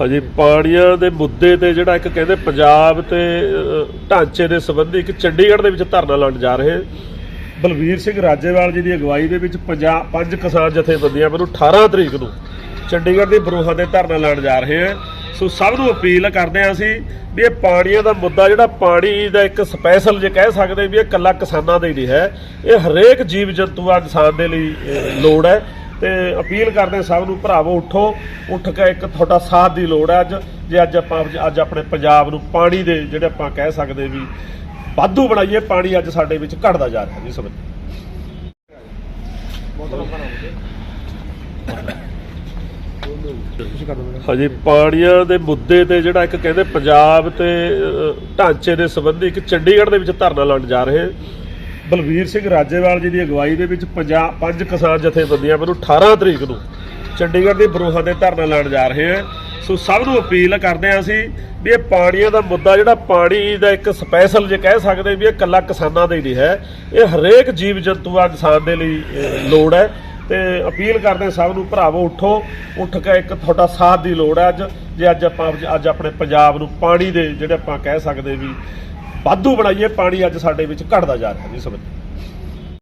ਹਾਂਜੀ ਪਾਣੀਆਂ ਦੇ ਮੁੱਦੇ ਤੇ ਜਿਹੜਾ ਇੱਕ ਕਹਿੰਦੇ ਪੰਜਾਬ ਤੇ ਢਾਂਚੇ ਦੇ ਸੰਬੰਧੀ ਇੱਕ ਚੰਡੀਗੜ੍ਹ ਦੇ ਵਿੱਚ ਧਰਨਾ ਲਾਉਣ ਜਾ ਰਹੇ ਬਲਵੀਰ ਸਿੰਘ ਰਾਜੇਵਾਲ ਜੀ ਦੀ ਅਗਵਾਈ ਦੇ ਵਿੱਚ ਪੰਜਾਬ ਪੰਜ ਕਿਸਾਨ ਜਥੇਬੰਦੀਆਂ ਵੱਲੋਂ 18 ਤਰੀਕ ਨੂੰ ਚੰਡੀਗੜ੍ਹ ਦੇ ਬਰੂਹਾਂ ਤੇ ਧਰਨਾ ਲਾਉਣ ਜਾ ਰਹੇ ਹਾਂ ਸੋ ਸਭ ਨੂੰ ਅਪੀਲ ਕਰਦੇ ਹਾਂ ਅਸੀਂ ਵੀ ਇਹ ਪਾਣੀਆਂ ਦਾ ਮੁੱਦਾ ਜਿਹੜਾ ਪਾਣੀ ਦਾ ਇੱਕ ਸਪੈਸ਼ਲ ਜੇ ਕਹਿ ਸਕਦੇ ਵੀ ਇਹ ਇਕੱਲਾ ਕਿਸਾਨਾਂ ਦਾ ਹੀ ਨਹੀਂ ਹੈ। ਇਹ ਹਰੇਕ ਜੀਵ ਜੰਤੂ ਆ ਕਿਸਾਨ ਦੇ ਲਈ ਲੋੜ ਹੈ। ਤੇ ਅਪੀਲ ਕਰਦੇ ਸਭ ਨੂੰ, ਭਰਾਵੋ, ਉੱਠੋ। ਉੱਠ ਕੇ ਇੱਕ ਤੁਹਾਡਾ ਸਾਥ ਦੀ ਲੋੜ ਹੈ ਅੱਜ। ਜੇ ਅੱਜ ਆਪਾਂ, ਅੱਜ ਆਪਣੇ ਪੰਜਾਬ ਨੂੰ ਪਾਣੀ ਦੇ ਜਿਹੜੇ ਆਪਾਂ ਕਹਿ ਸਕਦੇ ਵੀ ਵਾਧੂ ਬਣਾਈਏ, ਪਾਣੀ ਅੱਜ ਸਾਡੇ ਵਿੱਚ ਘਟਦਾ ਜਾ ਰਿਹਾ ਜੀ ਸਮਝ ਹਾਂਜੀ ਪਾਣੀਆਂ ਦੇ ਮੁੱਦੇ ਤੇ ਜਿਹੜਾ ਇੱਕ ਕਹਿੰਦੇ ਪੰਜਾਬ ਤੇ ਢਾਂਚੇ ਦੇ ਸੰਬੰਧੀ ਇੱਕ ਚੰਡੀਗੜ੍ਹ ਦੇ ਵਿੱਚ ਧਰਨਾ ਲਾਉਣ ਜਾ ਰਹੇ ਬਲਵੀਰ ਸਿੰਘ ਰਾਜੇਵਾਲ ਜੀ ਦੀ ਅਗਵਾਈ ਦੇ ਵਿੱਚ ਪੰਜਾਬ ਪੰਜ ਕਿਸਾਨ ਜਥੇਬੰਦੀਆਂ ਮੈਨੂੰ 18 ਤਰੀਕ ਨੂੰ ਚੰਡੀਗੜ੍ਹ ਦੀ ਬਰੂਹਾਂ ਤੇ ਧਰਨਾ ਲਾਉਣ ਜਾ ਰਹੇ ਹਾਂ। ਸੋ ਸਭ ਨੂੰ ਅਪੀਲ ਕਰਦੇ ਹਾਂ ਅਸੀਂ ਵੀ ਇਹ ਪਾਣੀਆਂ ਦਾ ਮੁੱਦਾ ਜਿਹੜਾ ਪਾਣੀ ਦਾ ਇੱਕ ਸਪੈਸ਼ਲ ਜੇ ਕਹਿ ਸਕਦੇ ਵੀ ਇਹ ਇਕੱਲਾ ਕਿਸਾਨਾਂ ਦਾ ਹੀ ਨਹੀਂ ਹੈ, ਇਹ ਹਰੇਕ ਜੀਵ ਜੰਤੂ ਆ ਇਨਸਾਨ ਦੇ ਲਈ ਲੋੜ ਹੈ। ਤੇ ਅਪੀਲ ਕਰਦੇ ਸਭ ਨੂੰ, ਭਰਾਵੋ, ਉੱਠੋ, ਉੱਠ ਕੇ ਇੱਕ ਤੁਹਾਡਾ ਸਾਥ ਦੀ ਲੋੜ ਹੈ ਅੱਜ। ਜੇ ਅੱਜ ਆਪਾਂ, ਅੱਜ ਆਪਣੇ ਪੰਜਾਬ ਨੂੰ ਪਾਣੀ ਦੇ, ਜਿਹੜੇ ਆਪਾਂ ਕਹਿ ਸਕਦੇ ਵੀ ਵਾਧੂ ਬਣਾਈਏ, ਪਾਣੀ ਅੱਜ ਸਾਡੇ ਵਿੱਚ ਘਟਦਾ ਜਾ ਰਿਹਾ ਜੀ ਸਮਝ